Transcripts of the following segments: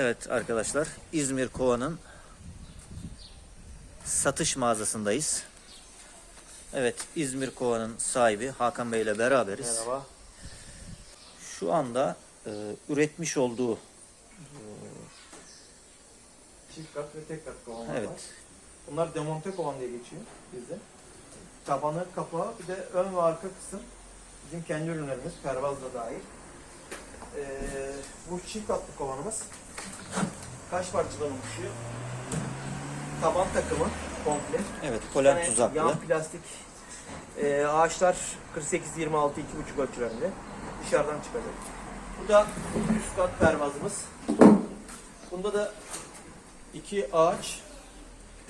Evet arkadaşlar İzmir Kova'nın satış mağazasındayız. Evet İzmir Kova'nın sahibi Hakan Bey ile beraberiz. Merhaba. Şu anda e, üretmiş olduğu Çift kat ve tek kat kovanlar evet var. Bunlar demonte kovan diye geçiyor bizde. Tabanı, kapağı, bir de ön ve arka kısım bizim kendi ürünlerimiz, pervaz da dahil. Ee, bu çift katlı kovanımız kaç parçadan oluşuyor? Taban takımı komple. evet polen Yani tuzaklı. Yan plastik e, ağaçlar 48-26 2,5 ölçülerinde dışarıdan çıkacak. Bu da üst kat pervazımız. Bunda da iki ağaç,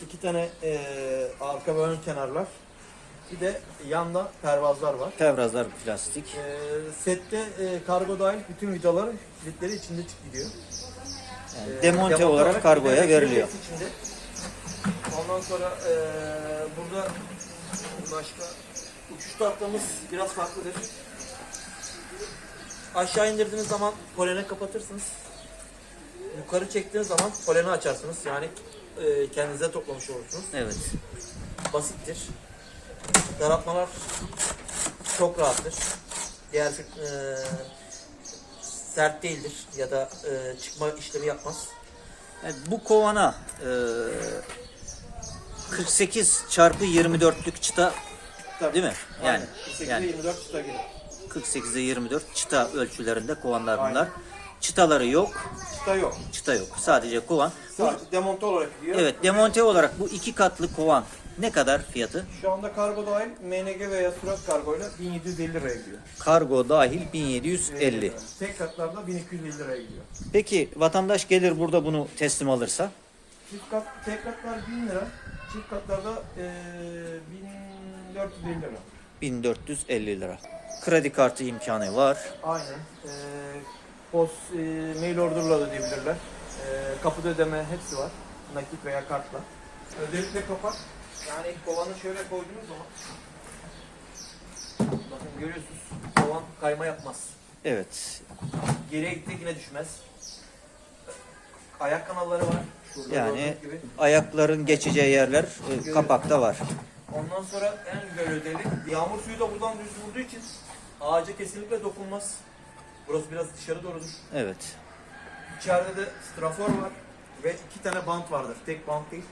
iki tane e, arka ve ön kenarlar, bir de yanda pervazlar var. Tevrazlar plastik. E, sette e, kargo dahil bütün vidalar kilitleri içinde çık gidiyor. Yani E, demonte olarak kargoya veriliyor. içinde. Ondan sonra e, burada başka uçuş tahtamız biraz farklıdır. Aşağı indirdiğiniz zaman polene kapatırsınız. Yukarı çektiğiniz zaman poleni açarsınız. Yani e, kendinize toplamış olursunuz. Evet. Basittir. Daraltmalar çok rahattır. Diğer e, sert değildir ya da e, çıkma işlemi yapmaz. Evet, bu kovana e, 48 çarpı 24'lük çıta değil mi? Yani yani 24 çıta gelir. 48'e 24 çıta ölçülerinde kovanlar bunlar. Çıtaları yok, Çıta yok. çıta yok. Sadece kovan. Sadece demonte olarak gidiyor. evet, demonte olarak bu iki katlı kovan ne kadar fiyatı? Şu anda kargo dahil MNG veya Surat kargoyla 1750 liraya gidiyor. Kargo dahil 1750. Tek katlarda 1250 liraya gidiyor. Peki vatandaş gelir burada bunu teslim alırsa? Çift kat, tek katlar 1000 lira. Çift katlarda eee 1450 lira. 1450 lira. Kredi kartı imkanı var. Aynen. Eee post, eee, mail order'la da ödeyebilirler. Eee kapıda ödeme hepsi var. Nakit veya kartla. Özellikle kapak. Yani kovanı şöyle koyduğunuz zaman bakın görüyorsunuz kovan kayma yapmaz. Evet. Geriye gitti yine düşmez. Ayak kanalları var. Şurada Yani gibi. ayakların geçeceği yerler e, kapakta var. Ondan sonra en özellik yağmur suyu da buradan düz vurduğu için ağaca kesinlikle dokunmaz. Burası biraz dışarı doğrudur. Evet. İçeride de strafor var ve iki tane bant vardır. Tek bant değil.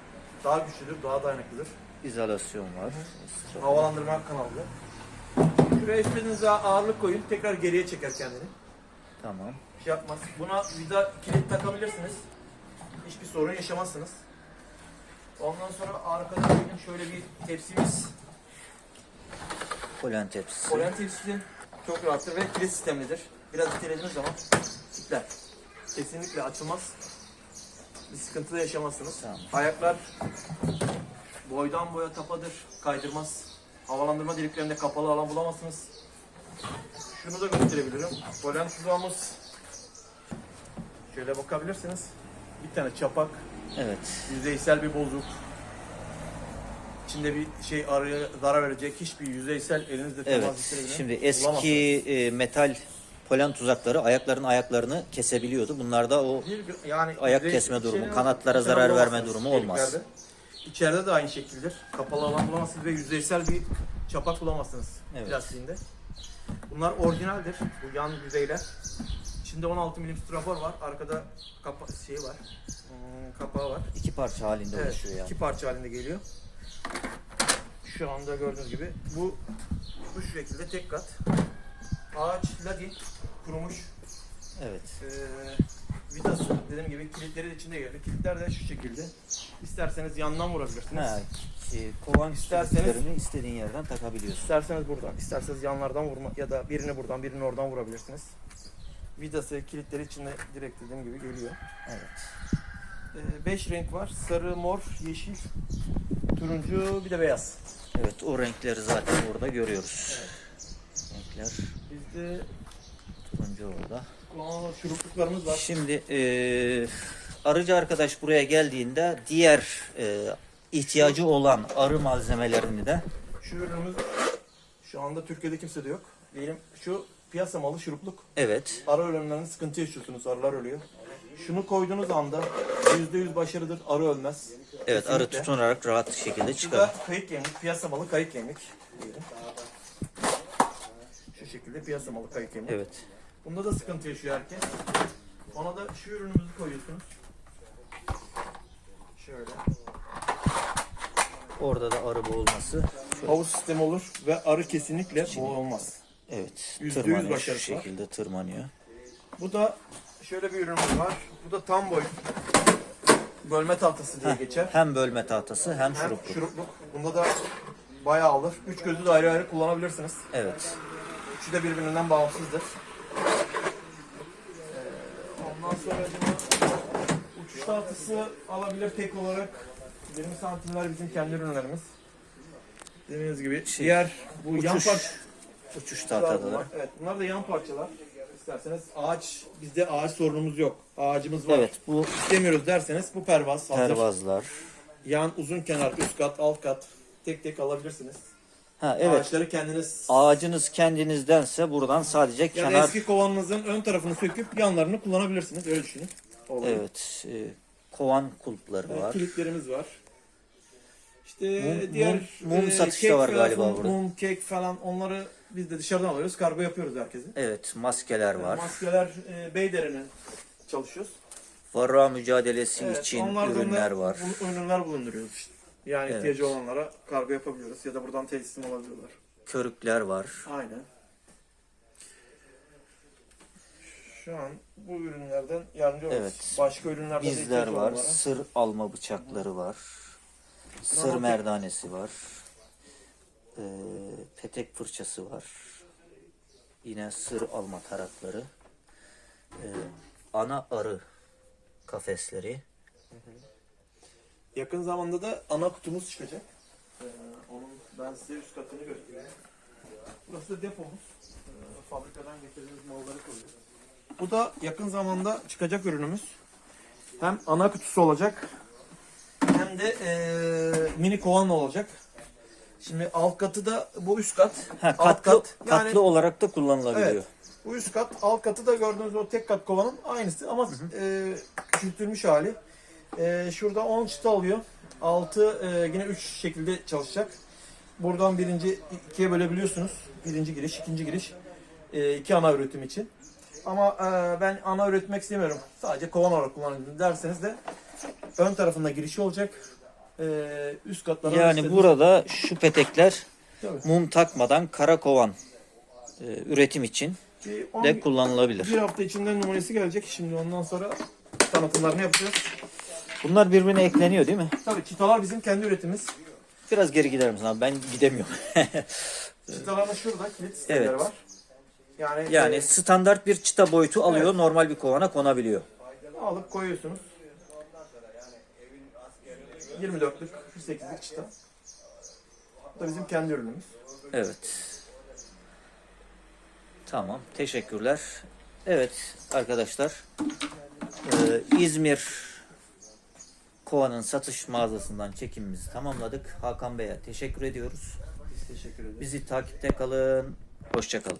Daha güçlüdür, daha dayanıklıdır. İzolasyon var. Havalandırma kanalı. Şuraya istediğiniz ağırlık koyun. Tekrar geriye çeker kendini. Tamam. Bir şey yapmaz. Buna vida kilit takabilirsiniz. Hiçbir sorun yaşamazsınız. Ondan sonra arkada benim şöyle bir tepsimiz. Polen tepsisi. Polen tepsisi çok rahattır ve kilit sistemlidir. Biraz itelediğiniz zaman kilitler. Kesinlikle açılmaz. Bir sıkıntı da yaşamazsınız. Tamam. Ayaklar boydan boya tapadır, kaydırmaz. Havalandırma deliklerinde kapalı alan bulamazsınız. Şunu da gösterebilirim. Polen tuzağımız. Şöyle bakabilirsiniz. Bir tane çapak, Evet. yüzeysel bir bozuk. İçinde bir şey araya zarar verecek hiçbir yüzeysel elinizde temas Evet. Şimdi eski e, metal polen tuzakları ayakların ayaklarını kesebiliyordu. Bunlarda o Bir- yani Ayak yüzey- kesme durumu, kanatlara mesela zarar verme bulamazsınız durumu olmaz. İçeride de aynı şekildir. Kapalı alan bulamazsınız ve yüzeysel bir çapak bulamazsınız Evet. plastiğinde. Bunlar orijinaldir. Bu yan yüzeyler. İçinde 16 milim strafor var. Arkada kapa şey var. Hmm, kapağı var. iki parça halinde Evet, oluşuyor yani. iki parça halinde geliyor. Şu anda gördüğünüz gibi bu bu şekilde tek kat. Ağaç ladi kurumuş. Evet. Ee, vidası dediğim gibi kilitleri de içinde geliyor. Kilitler de şu şekilde. İsterseniz yandan vurabilirsiniz. Ha, e, kovan İsterseniz- istediğin yerden takabiliyorsun. İsterseniz buradan, isterseniz yanlardan vurma ya da birini buradan, birini oradan vurabilirsiniz. Vidası, kilitleri içinde direkt dediğim gibi geliyor. Evet. 5 renk var. Sarı, mor, yeşil, turuncu, bir de beyaz. Evet o renkleri zaten burada görüyoruz. Renkler Bizde turuncu orada. kullanılan şurupluklarımız var. Şimdi e, arıcı arkadaş buraya geldiğinde diğer e, ihtiyacı olan arı malzemelerini de Şu ürünümüz şu anda Türkiye'de kimse de yok. Diyelim şu piyasa malı şurupluk. evet Arı ölümlerinde sıkıntı yaşıyorsunuz. Arılar ölüyor. Şunu koyduğunuz anda %100 başarıdır. Arı ölmez. Evet arı Kesinlikle. tutunarak rahat şekilde çıkar. da kayık yemlik. Piyasa malı kayık yemlik. diyelim. Şu şekilde piyasa malı kayık yemlik. Evet. Bunda da sıkıntı yaşıyor herkes. Ona da şu ürünümüzü koyuyorsunuz. Şöyle. Orada da arı boğulması. Havuz sistemi olur ve arı kesinlikle boğulmaz. Evet. Yüzde yüz Tırmanıyor şu başarısı var. şekilde tırmanıyor. Bu da şöyle bir ürünümüz var. Bu da tam boy bölme tahtası diye geçer. Hem bölme tahtası hem Hem şurupluk. şurupluk. Bunda da bayağı alır. Üç gözü de ayrı ayrı kullanabilirsiniz. Evet. Üçü de birbirinden bağımsızdır. Sonra uçuş tahtası alabilir tek olarak. 20 santimler bizim kendi ürünlerimiz. Dediğiniz gibi. Şey, Diğer bu yan Uçuş, parça uçuş tahtaları. Evet, bunlar da yan parçalar. İsterseniz ağaç bizde ağaç sorunumuz yok. Ağacımız var. Evet bu İstemiyoruz derseniz bu pervaz hazır. pervazlar. Yan uzun kenar üst kat alt kat tek tek alabilirsiniz. Ha evet. Ağaçları kendiniz Ağacınız kendinizdense buradan sadece Ya da kenar eski kovanınızın ön tarafını söküp yanlarını kullanabilirsiniz. Öyle düşünün. Oluyor. evet e, kovan kulpları Evet, var. kilitlerimiz var. İşte Mum- diğer mum- mum e, satışı da var galiba burada. Mum, kek falan onları biz de dışarıdan alıyoruz. Kargo yapıyoruz herkese. Evet maskeler var. Maskeler e, Beydere'nin çalışıyoruz. Varroa mücadelesi Evet, için ürünler da var. ürünler bulunduruyoruz işte. Yani Evet. ihtiyacı olanlara kargo yapabiliyoruz ya da buradan teslim alabiliyorlar. Körükler var. Aynen. Şu an bu ürünlerden yardımcı oluruz. Evet. Başka ürünlerde de Bizler ihtiyaç var. olanlara. Sır alma bıçakları var. Sır Dramatik. merdanesi var. Ee, petek fırçası var. Yine sır alma tarakları. Ee, ana arı kafesleri. Yakın zamanda da ana kutumuz çıkacak. Ee, onun ben size üst katını göstereyim. Burası da depomuz. Ee, fabrikadan getirdiğimiz malları koyuyoruz. Bu da yakın zamanda çıkacak ürünümüz. Hem ana kutusu olacak hem de ee, mini kovanla olacak. Şimdi alt katı da bu üst kat. Ha, alt katlı, kat. katlı Yani olarak da kullanılabiliyor. Evet. Bu üst kat, alt katı da gördüğünüz o tek kat kovanın aynısı ama e, küçültülmüş hali. E, şurada 10 çıta alıyor. Altı e, yine 3 şekilde çalışacak. Buradan birinci ikiye bölebiliyorsunuz. Birinci giriş, ikinci giriş. E, iki ana üretim için. Ama e, ben ana üretmek istemiyorum. Sadece kovan olarak kullanıyorum derseniz de ön tarafında girişi olacak. E, üst katlara Yani istediğiniz- burada şu petekler Tabii. mum takmadan kara kovan e, üretim için de kullanılabilir. Bir hafta içinde numunesi gelecek. Şimdi ondan sonra tanıtımlarını yapacağız. Bunlar birbirine ekleniyor değil mi? Tabii çıtalar bizim kendi üretimimiz. Biraz geri gider misin abi? Ben gidemiyorum. Çıtaların şurada kilit Evet. var. Yani, yani e, standart bir çıta boyutu alıyor, Evet. normal bir kovana konabiliyor. alıp koyuyorsunuz. 24'lük, 48'lik çıta. Bu da bizim kendi ürünümüz. Evet. Tamam, teşekkürler. Evet arkadaşlar, e, İzmir Kova'nın satış mağazasından çekimimizi tamamladık. Hakan Bey'e teşekkür ediyoruz. Biz teşekkür ederiz. Bizi takipte kalın. Hoşça kalın.